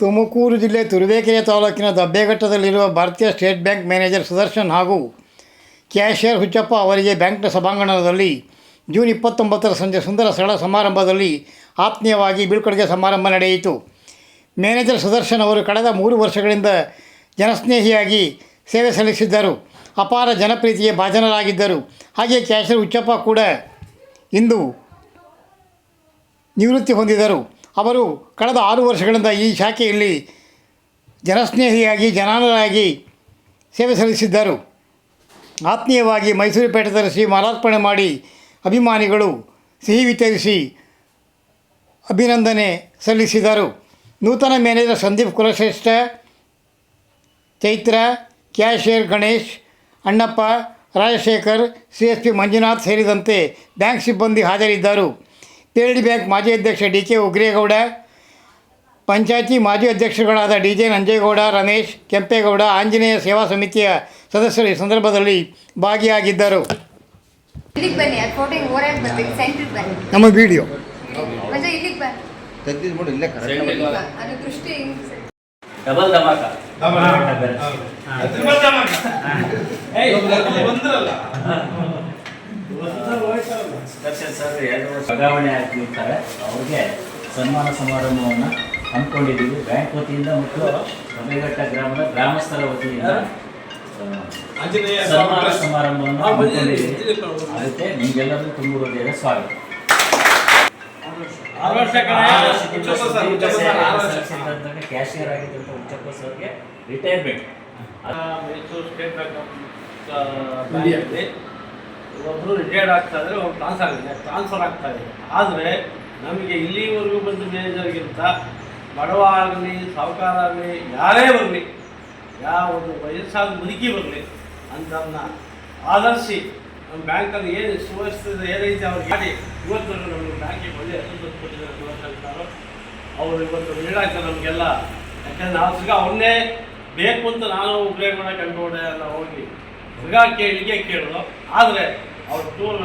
ತುಮಕೂರು ಜಿಲ್ಲೆ ತುರುವೇಕೆರೆ ತಾಲೂಕಿನ ದಬ್ಬೆಘಟ್ಟದಲ್ಲಿರುವ ಭಾರತೀಯ ಸ್ಟೇಟ್ ಬ್ಯಾಂಕ್ ಮ್ಯಾನೇಜರ್ ಸುದರ್ಶನ್ ಹಾಗೂ ಕ್ಯಾಷಿಯರ್ ಹುಚ್ಚಪ್ಪ ಅವರಿಗೆ ಬ್ಯಾಂಕ್ನ ಸಭಾಂಗಣದಲ್ಲಿ ಜೂನ್ ಇಪ್ಪತ್ತೊಂಬತ್ತರ ಸಂಜೆ ಸುಂದರ ಸರಳ ಸಮಾರಂಭದಲ್ಲಿ ಆತ್ಮೀಯವಾಗಿ ಬೀಳ್ಕೊಡುಗೆ ಸಮಾರಂಭ ನಡೆಯಿತು. ಮ್ಯಾನೇಜರ್ ಸುದರ್ಶನ್ ಅವರು ಕಳೆದ ಮೂರು ವರ್ಷಗಳಿಂದ ಜನಸ್ನೇಹಿಯಾಗಿ ಸೇವೆ ಸಲ್ಲಿಸಿದ್ದರು. ಅಪಾರ ಜನಪ್ರೀತಿಗೆ ಭಾಜನರಾಗಿದ್ದರು. ಹಾಗೆ ಕ್ಯಾಷಿಯರ್ ಹುಚ್ಚಪ್ಪ ಕೂಡ ಇಂದು ನಿವೃತ್ತಿ ಹೊಂದಿದರು ಅವರು ಕಳೆದ ಆರು ವರ್ಷಗಳಿಂದ ಈ ಶಾಖೆಯಲ್ಲಿ ಜನಸ್ನೇಹಿಯಾಗಿ ಜನಾನರಾಗಿ ಸೇವೆ ಸಲ್ಲಿಸಿದ್ದರು. ಆತ್ಮೀಯವಾಗಿ ಮೈಸೂರು ಪೇಟೆ ತರಿಸಿ ಮಾಲಾರ್ಪಣೆ ಮಾಡಿ ಅಭಿಮಾನಿಗಳು ಸಿಹಿ ವಿತರಿಸಿ ಅಭಿನಂದನೆ ಸಲ್ಲಿಸಿದರು. ನೂತನ manager Sandeep Kulashreshtha, Chaitra, cashier Ganesh, Annappa, Rajashekar, C S P Manjunath ಸೇರಿದಂತೆ ಬ್ಯಾಂಕ್ ಸಿಬ್ಬಂದಿ ಹಾಜರಿದ್ದರು. ಪೇರಡಿ ಬ್ಯಾಂಕ್ ಮಾಜಿ ಅಧ್ಯಕ್ಷ ಡಿ ಕೆ ಉಗ್ರೇಗೌಡ ಪಂಚಾಯತಿ ಮಾಜಿ ಅಧ್ಯಕ್ಷರುಗಳಾದ ಡಿ ಜೆ ನಂಜೇಗೌಡ ರಮೇಶ್ ಕೆಂಪೇಗೌಡ ಆಂಜನೇಯ ಸೇವಾ ಸಮಿತಿಯ ಸದಸ್ಯರು ಈ ಸಂದರ್ಭದಲ್ಲಿ ಭಾಗಿಯಾಗಿದ್ದರು. ನಮ್ಮ video. Double Dhamaka. Double Dhamaka. ವರ್ಗಾವಣೆ ಆಗಿರ್ತಾರೆ. ಅವ್ರಿಗೆ ಸನ್ಮಾನ ಸಮಾರಂಭವನ್ನು ಹಮ್ಮಿಕೊಂಡಿದ್ದೀವಿ. ಬ್ಯಾಂಕ್ ವತಿಯಿಂದ ಮತ್ತು ಹೊಸಘಟ್ಟ ಗ್ರಾಮದ ಗ್ರಾಮಸ್ಥರ ವತಿಯಿಂದ ಆ, ಸನ್ಮಾನ ಸಮಾರಂಭವನ್ನು ಹಮ್ಮಿಕೊಂಡಿದ್ದೀವಿ. ಅದಕ್ಕೆ ನಿಮಗೆಲ್ಲರಿಗೂ ತುಂಬ ಹೃದಯದ ಸ್ವಾಗತ ಕ್ಯಾಶಿಯರ್ ಆಗಿದ್ದಂಥ ಉಚ್ಚಪ್ಪ ಸರ್ಗೆ retirement Mysore state bank of ಬ್ಯಾಂಕಲ್ಲಿ ಒಬ್ಬರು ರಿಟೈರ್ಡ್ ಆಗ್ತಾ ಇದ್ರೆ ಒಬ್ಬರು ಟ್ರಾನ್ಸ್ಫರ್ ಆಗಿದೆ ಟ್ರಾನ್ಸ್ಫರ್ ಆಗ್ತಾ ಇದೆ. ಆದರೆ ನಮಗೆ ಇಲ್ಲಿವರೆಗೂ ಬಂದ ಮ್ಯಾನೇಜರ್ಗಿಂತ ಬಡವ ಆಗಲಿ ಸಾಹುಕಾರ ಆಗಲಿ ಯಾರೇ ಬರಲಿ, ಯಾವ ಒಂದು ವಯಸ್ಸಾದ ಮುದುಕಿ ಬರಲಿ ಅಂತನ್ನ ಆಧರಿಸಿ ನಮ್ಮ ಬ್ಯಾಂಕಲ್ಲಿ ಏನು ಸುವ್ಯವಸ್ಥೆ ಏನೈತೆ ಅವ್ರಿಗೆ ಹೇಳಿ. ಇವತ್ತು ನಮ್ಮ ಬ್ಯಾಂಕಿಗೆ ಒಳ್ಳೆ ಹೆಸರು ಕೊಟ್ಟಿದ್ದಾರೆ ಅವರು ಇವತ್ತು ನೀಡಾಗ್ತದೆ ನಮಗೆಲ್ಲ. ಯಾಕಂದರೆ ನಾವು ಸಿಗ ಅವನ್ನೇ ಬೇಕು ಅಂತ ನಾನು ಉಪಯೋಗ ಮಾಡೋಕೆ ಅನ್ಕೊಂಡೆ ಎಲ್ಲ ಹೋಗಿ. ಸಿಗ ಕೇಳಿಗೆ ಕೇಳಿದ್ರು. ಆದರೆ ಅವ್ರು ಟೂಲ್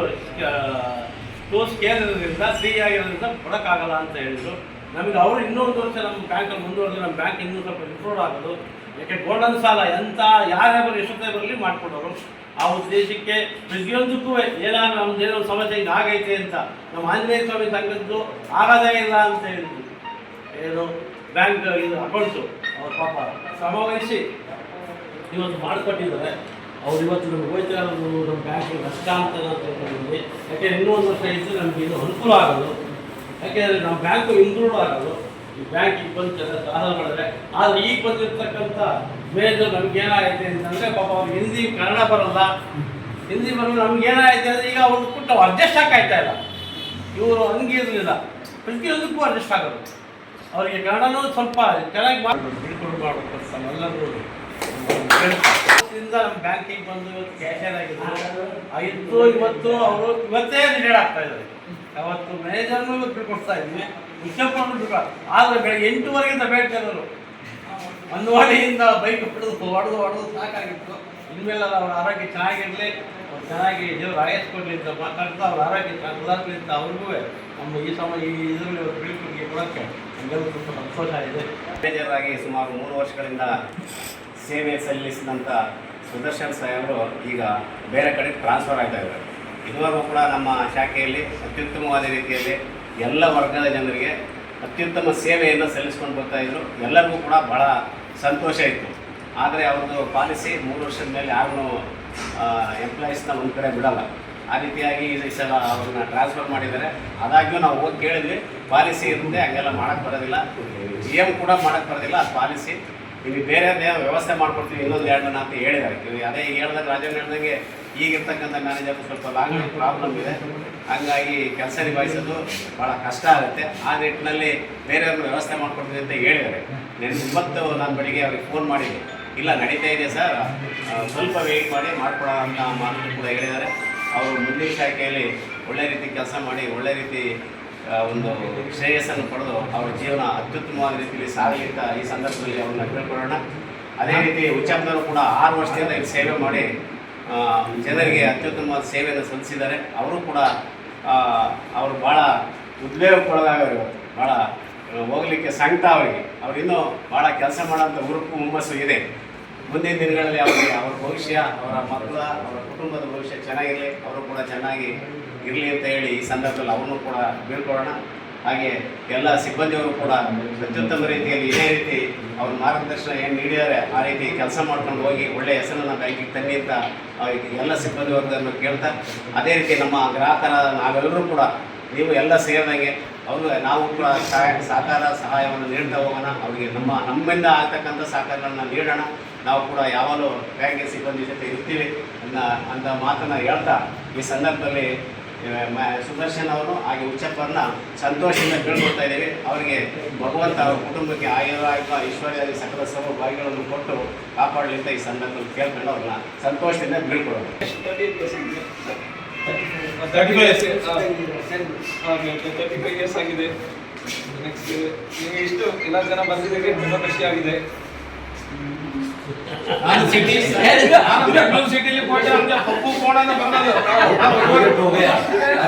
ಟೂರ್ಸ್ ಕೇಳಿರೋದ್ರಿಂದ ಫ್ರೀ ಆಗಿರೋದ್ರಿಂದ ಕೊಡೋಕ್ಕಾಗಲ್ಲ ಅಂತ ಹೇಳಿದ್ರು. ನಮಗೆ ಅವರು ಇನ್ನೊಂದು ವರ್ಷ ನಮ್ಮ ಬ್ಯಾಂಕಲ್ಲಿ ಮುಂದುವರೆದು, ನಮ್ಮ ಬ್ಯಾಂಕ್ ಇನ್ನೂ ಸ್ವಲ್ಪ ಇಂಪ್ರೂವ್ ಆಗೋದು. ಯಾಕೆ ಗೋಲ್ಡನ್ ಸಾಲ ಎಂಥ ಯಾರೇ ಬರಲಿ ಎಷ್ಟೊತ್ತೇ ಬರಲಿ ಮಾಡಿಕೊಡೋರು. ಆ ಉದ್ದೇಶಕ್ಕೆ ಪ್ರತಿಯೊಂದಕ್ಕೂ ಏನಾದ್ರು ನಮ್ದು ಏನೋ ಸಮಸ್ಯೆ ಹಿಂಗೆ ಆಗೈತೆ ಅಂತ ನಮ್ಮ ಆಂಜನೇಯ ಸ್ವಾಮಿ ತಂಗದ್ದು ಆಗೋದೇ ಇಲ್ಲ ಅಂತ ಹೇಳಿದ್ರು. ಏನು ಬ್ಯಾಂಕ್ ಇದು ಅಕೌಂಟ್ಸು ಅವ್ರ ಪಾಪ ಶ್ರಮವಹಿಸಿ ಇವತ್ತು ಮಾಡಿಕೊಟ್ಟಿದ್ದಾರೆ. ಅವ್ರು ಇವತ್ತು ನಮ್ಗೆ ಹೋಯ್ತಾ ಇರೋದು ನಮ್ಮ ಬ್ಯಾಂಕಿಗೆ ನಷ್ಟ ಅಂತ ನಾವು ತಿಳ್ಕೊಂಡಿದ್ವಿ. ಯಾಕೆ ಇನ್ನೂ ಒಂದು ವರ್ಷ ಇದ್ದು ನಮಗೆ ಇದು ಅನುಕೂಲ ಆಗೋದು. ಯಾಕೆಂದರೆ ನಮ್ಮ ಬ್ಯಾಂಕು ಇಂಪ್ರೂವ್ ಆಗೋದು. ಈ ಬ್ಯಾಂಕಿಗೆ ಬಂದು ಚೆನ್ನಾಗಿ ಸಾಲ ಮಾಡಿದ್ರೆ ಆದರೆ ಈಗ ಬಂದಿರ್ತಕ್ಕಂಥ ಮೇಜರ್ ನಮ್ಗೆ ಅಂತಂದರೆ ಪಾಪ ಅವ್ರು ಹಿಂದಿ, ಕನ್ನಡ ಬರಲ್ಲ. ಹಿಂದಿ ಬರಲ್ಲ, ನಮ್ಗೆ ಏನಾಗೈತೆ ಅಂದರೆ ಈಗ ಅವ್ರು ಪುಟ್ಟ ಅಡ್ಜಸ್ಟ್ ಆಗಾಯ್ತಾ ಇಲ್ಲ. ಇವರು ಹಂಗೆ ಇರಲಿಲ್ಲ. ಪ್ರತಿಯೊಂದಕ್ಕೂ ಅಡ್ಜಸ್ಟ್ ಆಗೋದು. ಅವರಿಗೆ ಕನ್ನಡನೂ ಸ್ವಲ್ಪ ಚೆನ್ನಾಗಿ ಮಾಡಿ ಬಿಡ್ಕೊಂಡು ಮಾಡಬೇಕು ಎಲ್ಲರೂ. ನಮ್ಮ ಬ್ಯಾಂಕಿಗೆ ಬಂದು ಇವತ್ತು ಕ್ಯಾಶಿಯರ್ ಆಗಿದ್ರು ಆಗಿತ್ತು ಇವತ್ತು ಅವರು ಇವತ್ತೇ ರಿಟೈರ್ಡ್ ಆಗ್ತಾ ಇದ್ದಾರೆ. ಅವತ್ತು ಮ್ಯಾನೇಜರ್ನು ಇವತ್ತು ಬಿಡ್ಕೊಡ್ತಾ ಇದ್ವಿ. ವಿಷಯಪ್ಪನ್ನು ಬಿಡ್ಕೊ ಆದರೆ ಬೆಳಗ್ಗೆ ಎಂಟುವರೆಗಿಂದ ಒಂದು ಒಂದುವರೆಯಿಂದ ಬೈಕ್ ಹೊಡೆದು ಹೊಡೆದು ಹೊಡೆದು ಸಾಕಾಗಿತ್ತು. ಇನ್ಮೇಲೆ ಅವ್ರ ಆರೋಗ್ಯ ಚೆನ್ನಾಗಿರಲಿ. ಚೆನ್ನಾಗಿ ದೇವ್ರು ಆಯಸ್ ಕೊಡಲಿ ಅಂತ ಮಾತಾಡ್ತಾ ಅವ್ರ ಆರೋಗ್ಯ ಚೆನ್ನಾಗಿ ಅಂತ ಅವ್ರಿಗೂ ನಮ್ಮ ಈ ಸಮ ಈ ಇದರಲ್ಲಿ ಅವ್ರು ಬೀಳ್ಕೊಡುಗೆ ಕೊಡೋಕ್ಕೆ ನಮಗೆಲ್ಲರೂ ತುಂಬ ಸಂತೋಷ ಇದೆ ಮ್ಯಾನೇಜರ್ ಆಗಿ ಸುಮಾರು ಮೂರು ವರ್ಷಗಳಿಂದ ಸೇವೆ ಸಲ್ಲಿಸಿದಂಥ ಸುದರ್ಶನ್ ಸಾಹೇಬರು ಈಗ ಬೇರೆ ಕಡೆ ಟ್ರಾನ್ಸ್ಫರ್ ಆಗ್ತಾ ಇದ್ದಾರೆ. ಇದುವರೆಗೂ ಕೂಡ ನಮ್ಮ ಶಾಖೆಯಲ್ಲಿ ಅತ್ಯುತ್ತಮವಾದ ರೀತಿಯಲ್ಲಿ ಎಲ್ಲ ವರ್ಗದ ಜನರಿಗೆ ಅತ್ಯುತ್ತಮ ಸೇವೆಯನ್ನು ಸಲ್ಲಿಸ್ಕೊಂಡು ಬರ್ತಾ ಇದ್ರು. ಎಲ್ಲರಿಗೂ ಕೂಡ ಬಹಳ ಸಂತೋಷ ಇತ್ತು. ಆದರೆ ಅವ್ರದ್ದು ಪಾಲಿಸಿ ಮೂರು ವರ್ಷದ ಮೇಲೆ ಯಾರೂ ಎಂಪ್ಲಾಯೀಸ್ನ ಒಂದು ಕಡೆ ಬಿಡಲ್ಲ. ಆ ರೀತಿಯಾಗಿ ಈ ಸಲ ಅವ್ರನ್ನ ಟ್ರಾನ್ಸ್ಫರ್ ಮಾಡಿದ್ದಾರೆ. ಆದಾಗ್ಯೂ ನಾವು ಹೋಗಿ ಕೇಳಿದ್ವಿ, ಪಾಲಿಸಿ ಇರುತ್ತೆ, ಹಂಗೆಲ್ಲ ಮಾಡೋಕ್ಕೆ ಬರೋದಿಲ್ಲ. ಜಿ ಎಂ ಕೂಡ ಮಾಡೋಕ್ಕೆ ಬರೋದಿಲ್ಲ ಪಾಲಿಸಿ ನಿಮಗೆ ಬೇರೆ ವ್ಯವಸ್ಥೆ ಮಾಡ್ಕೊಡ್ತೀವಿ ಇನ್ನೊಂದು ಎರಡು ಅಂತ ಹೇಳಿದ್ದಾರೆ. ಅದೇ ಈಗ ಹೇಳ್ದಾಗ ರಾಜೇಂದ್ರ ಹೇಳ್ದಂಗೆ ಈಗಿರ್ತಕ್ಕಂಥ ಮ್ಯಾನೇಜರ್ ಸ್ವಲ್ಪ ಲಾಂಗ್ ಪ್ರಾಬ್ಲಮ್ ಇದೆ. ಹಂಗಾಗಿ ಕೆಲಸ ನಿಭಾಯಿಸೋದು ಭಾಳ ಕಷ್ಟ ಆಗುತ್ತೆ. ಆ ನಿಟ್ಟಿನಲ್ಲಿ ಬೇರೆಯವ್ರನ್ನ ವ್ಯವಸ್ಥೆ ಮಾಡ್ಕೊಡ್ತೀವಿ ಅಂತ ಹೇಳಿದ್ದಾರೆ. ಇವತ್ತು ನಾನು ಬೆಳಿಗ್ಗೆ ಅವ್ರಿಗೆ ಫೋನ್ ಮಾಡಿದ್ದೆ. ಇಲ್ಲ, ನಡೀತಾ ಇದೆ ಸರ್. ಸ್ವಲ್ಪ ವೆಯ್ಟ್ ಮಾಡಿ ಮಾಡ್ಕೊಡೋ ಅಂತ ಮಾತು ಕೂಡ ಹೇಳಿದ್ದಾರೆ. ಅವರು ಮುಂದಿನ ಶಾಖೆಯಲ್ಲಿ ಒಳ್ಳೆ ರೀತಿ ಕೆಲಸ ಮಾಡಿ, ಒಳ್ಳೆ ರೀತಿ ಒಂದು ಶ್ರೇಯಸ್ಸನ್ನು ಪಡೆದು ಅವರ ಜೀವನ ಅತ್ಯುತ್ತಮವಾದ ರೀತಿಯಲ್ಲಿ ಸಾಗಲಿ ಅಂತ ಈ ಸಂದರ್ಭದಲ್ಲಿ ಅವ್ರನ್ನ ಕೇಳ್ಕೊಳ್ಳೋಣ ಅದೇ ರೀತಿ ಉಚ್ಚಾಪ್ನವರು ಕೂಡ ಆರು ವರ್ಷದಿಂದ ಇಲ್ಲಿ ಸೇವೆ ಮಾಡಿ ಜನರಿಗೆ ಅತ್ಯುತ್ತಮವಾದ ಸೇವೆಯನ್ನು ಸಲ್ಲಿಸಿದ್ದಾರೆ. ಅವರು ಕೂಡ ಅವರು ಭಾಳ ಉದ್ವೇಗಕ್ಕೊಳಗಾಗವರು ಭಾಳ ಹೋಗಲಿಕ್ಕೆ ಸಂಕಟ ಅವರಿಗೆ. ಅವರಿನ್ನೂ ಭಾಳ ಕೆಲಸ ಮಾಡೋಂಥ ಹುರುಪು ಹುಮ್ಮಸ್ಸು ಇದೆ. ಮುಂದಿನ ದಿನಗಳಲ್ಲಿ ಅವರಿಗೆ ಅವರ ಭವಿಷ್ಯ, ಅವರ ಮಕ್ಕಳ, ಅವರ ಕುಟುಂಬದ ಭವಿಷ್ಯ ಚೆನ್ನಾಗಿರಲಿ. ಅವರು ಕೂಡ ಚೆನ್ನಾಗಿ ಇರಲಿ ಅಂತ ಹೇಳಿ ಈ ಸಂದರ್ಭದಲ್ಲಿ ಅವನು ಕೂಡ ಬೀಳ್ಕೊಳ್ಳೋಣ. ಹಾಗೆ ಎಲ್ಲ ಸಿಬ್ಬಂದಿಯವರು ಕೂಡ ಅತ್ಯುತ್ತಮ ರೀತಿಯಲ್ಲಿ ಇದೇ ರೀತಿ ಅವ್ರ ಮಾರ್ಗದರ್ಶನ ಏನು ನೀಡಿದ್ದಾರೆ, ಆ ರೀತಿ ಕೆಲಸ ಮಾಡ್ಕೊಂಡು ಹೋಗಿ ಒಳ್ಳೆಯ ಹೆಸರನ್ನು ಬ್ಯಾಂಕಿಗೆ ತನ್ನಿ ಅಂತ ಎಲ್ಲ ಸಿಬ್ಬಂದಿ ವರ್ಗದನ್ನು ಕೇಳ್ತಾ, ಅದೇ ರೀತಿ ನಮ್ಮ ಗ್ರಾಹಕರ ನಾವೆಲ್ಲರೂ ಕೂಡ ನೀವು ಎಲ್ಲ ಸೇರಿದಂಗೆ ಅವರು ನಾವು ಕೂಡ ಸಹಾಯ, ಸಹಕಾರ ಸಹಾಯವನ್ನು ನೀಡ್ತಾ ಹೋಗೋಣ, ಅವರಿಗೆ ನಮ್ಮ, ನಮ್ಮಿಂದ ಆಗ್ತಕ್ಕಂಥ ಸಹಕಾರಗಳನ್ನು ನೀಡೋಣ. ನಾವು ಕೂಡ ಯಾವಾಗಲೂ ಬ್ಯಾಂಕಿನ ಸಿಬ್ಬಂದಿ ಜೊತೆ ಇರ್ತೀವಿ ಅನ್ನ ಅಂತ ಮಾತನ್ನು ಹೇಳ್ತಾ ಈ ಸಂದರ್ಭದಲ್ಲಿ ಸುದರ್ಶನ್ ಅವರು, ಹಾಗೆ ಉಚ್ಚಪ್ಪರನ್ನ ಸಂತೋಷದಿಂದ ಕೇಳ್ಕೊಳ್ತಾ ಇದ್ದೀವಿ. ಅವರಿಗೆ ಭಗವಂತ ಅವರ ಕುಟುಂಬಕ್ಕೆ ಆಯುರಾಯುಗ ಐಶ್ವರ್ಯ ಸಕಲ ಸರ್ವ ಭಾಗ್ಯಗಳನ್ನು ಕೊಟ್ಟು ಕಾಪಾಡಲಿ ಅಂತ ಈ ಸಂದರ್ಭದಲ್ಲಿ ಕೇಳ್ಕೊಂಡು ಅವ್ರನ್ನ ಸಂತೋಷದಿಂದ ಬೀಳ್ಕೊಡೋದು ಆಗಿದೆ. ನೆಕ್ಸ್ಟ್ ಇಷ್ಟು ಎಲ್ಲ ಜನ ಬಂದಿದ್ದಕ್ಕೆ ತುಂಬಾ ಖುಷಿಯಾಗಿದೆ ನಾನು ಸಿಟಿ ಬೆಂಗಳೂರು ಸಿಟಿಲಿ ಕೋಟೆ ಅಂತ ಪಪ್ಪು ಕೋಣ ಅಂತ ಬಂದದ್ದು.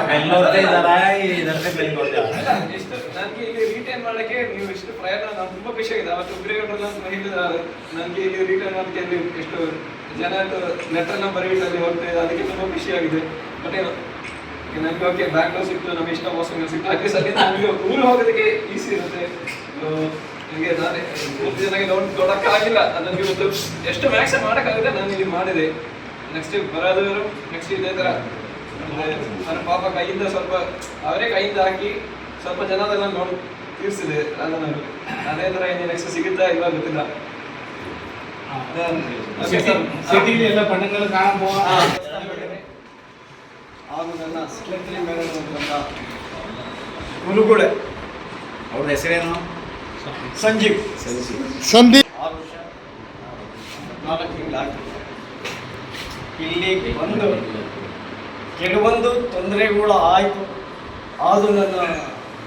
ಬೆಂಗಳೂರದೇ ಇದಾರ ಇದರಲ್ಲೇ ಬೆಂಗಳೂರದೇ ಅಲ್ಲ, ಇಷ್ಟು. ನನಗೆ ಇಲ್ಲಿ ರಿಟೈನ್ ಮಾಡಕ್ಕೆ ನೀವು ಇಷ್ಟು ಪ್ರಯತ್ನ ನಾನು ತುಂಬಾ ಖುಷಿ ಆಗಿದೆ. ಅವತ್ತು ಉಗ್ರೇಗೌಡರು ಅಂತ ಹೇಳಿದ್ದಾರೆ ನನಗೆ ಇಲ್ಲಿ ರಿಟೈನ್ ಮಾಡಕ್ಕೆ ಅಲ್ಲಿ ಎಷ್ಟು ಜನ ಲೆಟರ್ ಎಲ್ಲ ಬರೀಟಲ್ಲಿ ಹೋಗ್ತಾ ಇದೆ ಅದಕ್ಕೆ ತುಂಬಾ ಖುಷಿ ಆಗಿದೆ. ಬಟ್ ನನಗೆ ಓಕೆ ಬ್ಯಾಂಗ್ಳೂರ್ ಸಿಕ್ತು ನಮ್ಗೆ ಇಷ್ಟ ಮೋಸಂಗ್ ಸಿಕ್ತು. ಅಟ್ಲೀಸ್ಟ್ ಅಲ್ಲಿ ನನಗೆ ಊರು ಹೋಗೋದಕ್ಕೆ ಈಸಿ ಇರುತ್ತೆ. ನನಗೆ ನಾನೇ ಮೂರು ಜನಕ್ಕೆ ಲೋನ್ ಕೊಡೋಕ್ಕಾಗಿಲ್ಲ ಅದು ನನಗೆ ಇವತ್ತು ಎಷ್ಟು ಮ್ಯಾಕ್ಸ್ ಮಾಡೋಕ್ಕಾಗುತ್ತೆ ನಾನು ಇಲ್ಲಿ ಮಾಡಿದೆ. ನೆಕ್ಸ್ಟ್ ಬರೋದವರು ನೆಕ್ಸ್ಟ್ ಇದೇ ಥರ ನನ್ನ ಪಾಪ ಕೈಯಿಂದ ಸ್ವಲ್ಪ ಅವರೇ ಕೈಯಿಂದ ಹಾಕಿ ಸ್ವಲ್ಪ ಜನದೆಲ್ಲ ನೋಡಿ ತೀರಿಸಿದೆ. ಅದನ್ನು ಅದೇ ಥರ ಏನು ನೆಕ್ಸ್ಟ್ ಸಿಗುತ್ತಾ ಇಲ್ಲ ಗೊತ್ತಿಲ್ಲ. ಸಿಟಿಲಿ ಎಲ್ಲ ಬಣ್ಣಗಳು ಕಾಣಬಹುದು ಹಾಗೂ. ನನ್ನ ಸೆಕ್ರೆಟರಿ ಮೇಲಿರುವಂಥ ಗುರುಗಳೇ ಅವ್ರ ಹೆಸರೇನು? ಸಂಜೀವ್. ಸಂದೀಪ್. ಆರು ವರ್ಷ ನಾಲ್ಕು ಇಲ್ಲಿ ಬಂದು ಕೆಲವೊಂದು ತೊಂದರೆಗಳು ಆಯಿತು. ಆದರೂ ನನ್ನ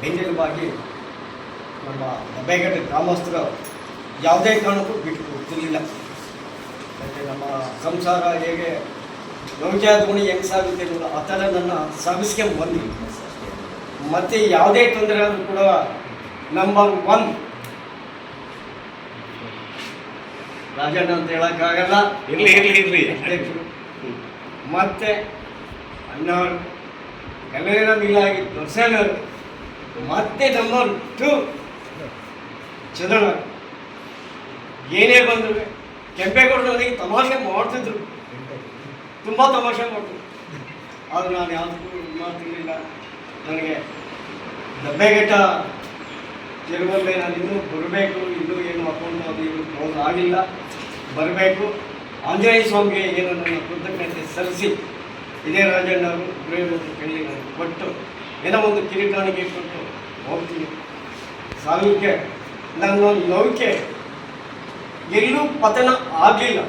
ಬೆಂಬಲವಾಗಿ ನಮ್ಮ ದಬ್ಬೆಗಟ್ಟೆ ಗ್ರಾಮಸ್ಥರು ಯಾವುದೇ ಕಾರಣಕ್ಕೂ ಬಿಟ್ಟು ಕೊಡ್ತಿರ್ಲಿಲ್ಲ ಮತ್ತು ನಮ್ಮ ಸಂಸಾರ ಹೇಗೆ ನೌಜಾದೋಣಿ ಹೆಂಗೆ ಸಾಗುತ್ತೆ ಆ ಥರ ನನ್ನ ಸಾಗಿಸ್ಕೊಂಡು ಬಂದಿಲ್ಲ ಮತ್ತು ಯಾವುದೇ ತೊಂದರೆ ಆದರೂ ಕೂಡ ನಂಬರ್ ಒನ್ ರಾಜಣ್ಣ ಅಂತ ಹೇಳೋಕ್ಕಾಗಲ್ಲ. ಇರಲಿ ಇರಲಿ ಇರಲಿ. ಅಧ್ಯಕ್ಷರು ಮತ್ತೆ ಅಣ್ಣವರು ಎಲ್ಲರ ಮಿಲಾಗಿ ದೊಡ್ಸಣ್ಣವರು ಮತ್ತೆ ನಂಬರ್ ಟು ಚಂದ್ರಣ್ಣ ಏನೇ ಬಂದ್ರು ಕೆಂಪೇಗೌಡರು ನನಗೆ ತಮಾಷೆ ಮಾಡ್ತಿದ್ರು. ತುಂಬ ತಮಾಷೆ ಮಾಡ್ತಿದ್ರು. ಆದ್ರೆ ನಾನು ಯಾವುದಕ್ಕೂ ಮಾಡ್ತಿರ್ಲಿಲ್ಲ. ನನಗೆ ದಬ್ಬೆಗೆಟ್ಟ ಕೆಲವೊಮ್ಮೆ ನಾನು ಇನ್ನೂ ಬರಬೇಕು ಇನ್ನೂ ಏನು ಅಕೌಂಟ್ ಅದು ಇನ್ನೂ ಕ್ಲೋಸ್ ಆಗಿಲ್ಲ ಬರಬೇಕು. ಆಂಜನೇಯ ಸ್ವಾಮಿಗೆ ಏನು ನನ್ನ ಕೃತಜ್ಞತೆ ಸಲ್ಲಿಸಿ ಇದೇ ರಾಜಣ್ಣವರು ಗುರೇವರು ಕೈಲಿ ಕೊಟ್ಟು ಏನೋ ಒಂದು ಕಿರೀಟಾಣಿಗೆ ಕೊಟ್ಟು ಹೋಗ್ತೀನಿ. ಸಾಲಕ್ಕೆ ನನ್ನ ನೌಕೆ ಎಲ್ಲೂ ಪತನ ಆಗಲಿಲ್ಲ.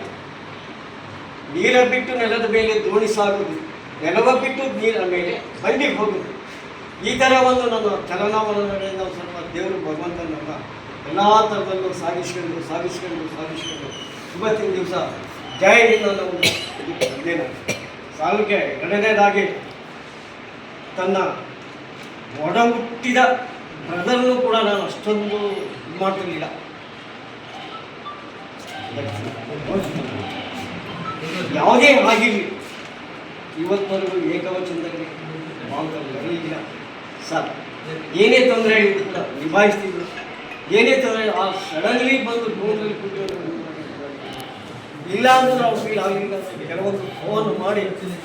ನೀರ ಬಿಟ್ಟು ನೆಲದ ಮೇಲೆ ದೋಣಿ ಸಾಗುದು ನೆಲವ ಬಿಟ್ಟು ನೀರ ಮೇಲೆ ಬಂಡಿಗೆ ಹೋಗುದು ಈ ಥರ ಒಂದು ನನ್ನ ಚಲನವಲನಗಳಿಂದ ಸ್ವಲ್ಪ ದೇವರು ಭಗವಂತನನ್ನು ಎಲ್ಲ ಥರದಲ್ಲೂ ಸಾಗಿಸ್ಕೊಂಡು ಸಾಗಿಸ್ಕೊಂಡು ಸಾಗಿಸ್ಕೊಂಡು ಇವತ್ತಿನ ದಿವಸ ಜಯದಿಂದ ನಾವು ಇದಕ್ಕೆ ಬಂದೆ ನಾನು ಸಾಲಕ್ಕೆ ಎರಡನೇದಾಗಿ ತನ್ನ ಒಡ ಹುಟ್ಟಿದ ಬ್ರದರ್ನು ಕೂಡ ನಾನು ಅಷ್ಟೊಂದು ಇದು ಮಾಡ್ತಿರ್ಲಿಲ್ಲ. ಯಾವುದೇ ಆಗಿರಲಿ ಇವತ್ತರೆಗೂ ಏಕವಚನದಲ್ಲಿ ಬರಲಿಲ್ಲ ಸರ್, ಏನೇ ತೊಂದರೆ ನಿಭಾಯಿಸ್ತಿದ್ರು. ಏನೇ ತೊಂದರೆ, ಆ ಸಡನ್ಲಿ ಬಂದು ಭೂಮಿಯಲ್ಲಿ ಕೂತ್ಕೊಂಡು ಇಲ್ಲ ಅಂದ್ರೆ ನಾವು ಫೀಲ್ ಆಗಲಿಲ್ಲ ಕೆಲವೊಂದು ಫೋನ್ ಮಾಡಿ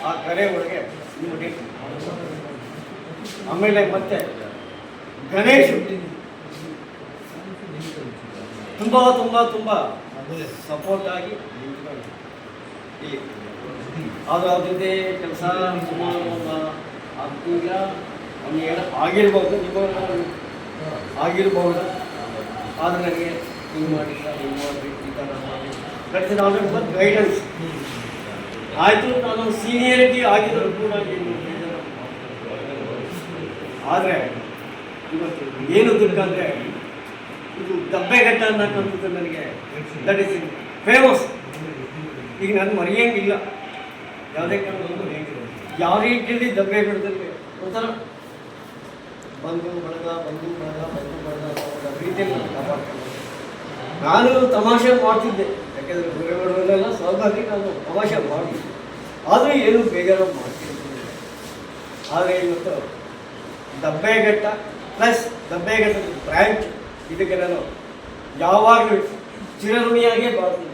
ಆ ಕರೆ ಒಳಗೆ ಆಮೇಲೆ ಮತ್ತೆ ಗಣೇಶ್ ತುಂಬ ತುಂಬ ತುಂಬ ಸಪೋರ್ಟ್ ಆಗಿ ಆದ್ರೆ ಅವ್ರ ಜೊತೆ ಕೆಲಸ ಸುಮಾರು ಒಂದು ಏನು ಆಗಿರ್ಬೋದು ಇವಾಗ ಆಗಿರ್ಬೋದು. ಆದರೆ ನನಗೆ ಹಿಂಗೆ ಮಾಡಿಲ್ಲ, ಹಿಂಗೆ ಮಾಡಿ ಈ ಥರ ಮಾಡಿ. ಆಲ್ರೆಡಿ ಬಂದು ಗೈಡೆನ್ಸ್ ಆಯಿತು, ನಾನು ಸೀನಿಯರಿಟಿ ಆಗಿದ್ರು ಕೂಡ ಆದರೆ, ಇವತ್ತು ಏನು ದುಡ್ಡು ಅಂದರೆ, ಇದು ದಬ್ಬೆಘಟ್ಟ ಅನ್ನಕ್ಕಂಥದ್ದು ನನಗೆ ದಟ್ ಇಸ್ ಫೇಮಸ್ ಈಗ ನಾನು ಮರೆಯಂಗಿಲ್ಲ. ಯಾವುದೇ ಕಾರಣಕ್ಕೂ ಯಾವ ರೀತಿಯಲ್ಲಿ ದಬ್ಬೆಘಟ್ಟದಲ್ಲಿ ಒಂಥರ ಬಂದು ಬಳಗ ಬಂದು ಬಳಗ ಬಂದು ಬಳಗ ರೀತಿಯಲ್ಲಿ ನಾನು ತಮಾಷೆ ಮಾಡ್ತಿದ್ದೆ. ಯಾಕೆಂದರೆ ಗುರುಗಳನ್ನೆಲ್ಲ ಸಹಜವಾಗಿ ನಾನು ಅವಶ್ಯ ಮಾಡಿ ಆದರೆ ಏನು ಬೇಜಾರು ಮಾಡ್ತೀನಿ ಆದರೆ ಇವತ್ತು ದಬ್ಬೆಘಟ್ಟ ಪ್ಲಸ್ ದಬ್ಬೆಘಟ್ಟದ ಬ್ರ್ಯಾಂಚ್ ಇದಕ್ಕೆ ನಾನು ಯಾವಾಗಲೂ ಚಿರಋಣಿಯಾಗೇ ಬಾಳ್ತೀನಿ.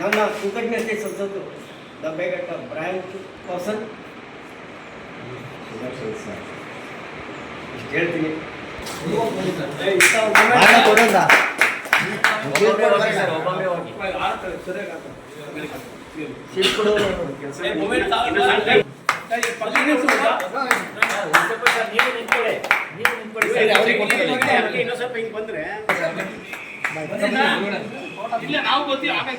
ನನ್ನ ಕೃತಜ್ಞತೆ ಸಲ್ಲಿಸೋದು ದಬ್ಬೆಘಟ್ಟ ಬ್ರ್ಯಾಂಚ್ ಪರ್ಸನ್ ಇಷ್ಟು ಹೇಳ್ತೀನಿ. ಏ, ಇಂಥ moment ನೀವು ನಿಂತ್ಕೊಳ್ಳಿ ನೀವು ನಿಂತ್ಕೊಳ್ಳಿ ಸರ್. ಇನ್ನೂ ಸ್ವಲ್ಪ ಬಂದರೆ ಇಲ್ಲ ನಾವು ಗೊತ್ತಿಲ್ಲ ಆಮೇಲೆ